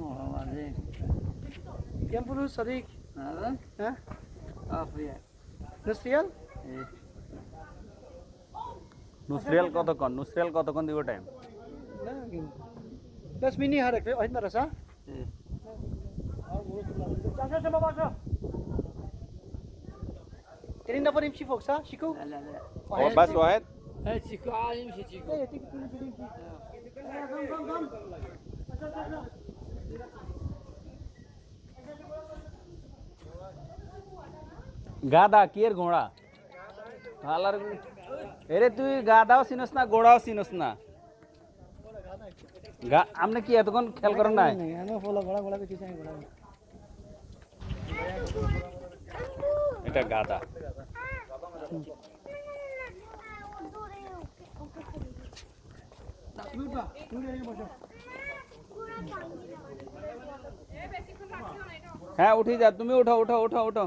Olabilir. Yan bunu Sadık. Nereden? He? Afriye. নুসরিয়াল নুসরিয়াল কতক্ষণ নুসরিয়াল কতক্ষণ দিব টাইম দশ মিনিট হারে होइन रहेछ Tenin dapat MC Fox ha? Chico? Oh, Bas Wahid? Eh, Chico, ah, MC Chico. Eh, tik tik tik tik. Come, come, come. গাদা কি এর ঘোড়া। হালার এরে তুই গাদাও চিনস না, ঘোড়াও চিনস না? গা আপনি কি এতক্ষণ খেল করেন নাই? এটা গাদা। হ্যাঁ উঠে যা, তুমি উঠো উঠো উঠো উঠো।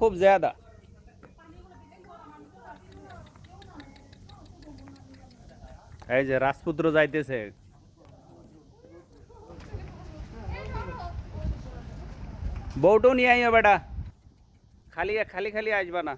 খুব জ্যাদা। এই যে রাজপুত্র যাইতেছে। বউটাও নিয়ে আইও বেটা। খালি খালি খালি আসবা না।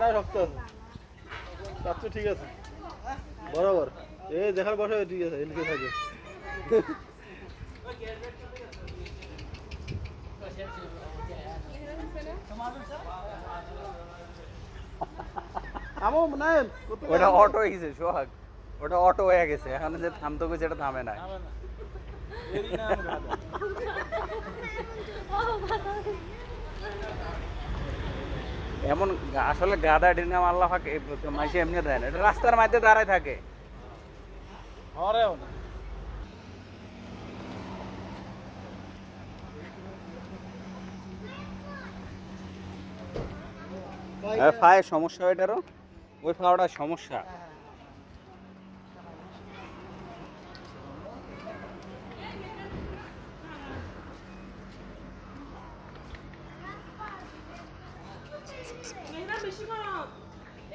না শক্ত। আছে চাচ্ছু ঠিক আছে। বরাবর। এই দেখার বসে ঠিক আছে এদিকে থাকে। ওটা অটো হয়েছে সোহাগ। ওটা অটো হয়ে গেছে এখন যে থামতে গেছে এটা থামে না। এমন আসলে গাদা ডিনাম আল্লাহ মাইসে এমনি দেয় না। এটা রাস্তার মাঝে দাঁড়ায় থাকে। ফায়ের সমস্যা এটারও? ওই ফাওয়াটার সমস্যা।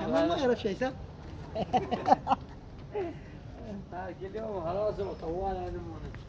Hemen mi yarıp şeysen? Ha geliyor mu? Harazım o tavuğa verdim onu.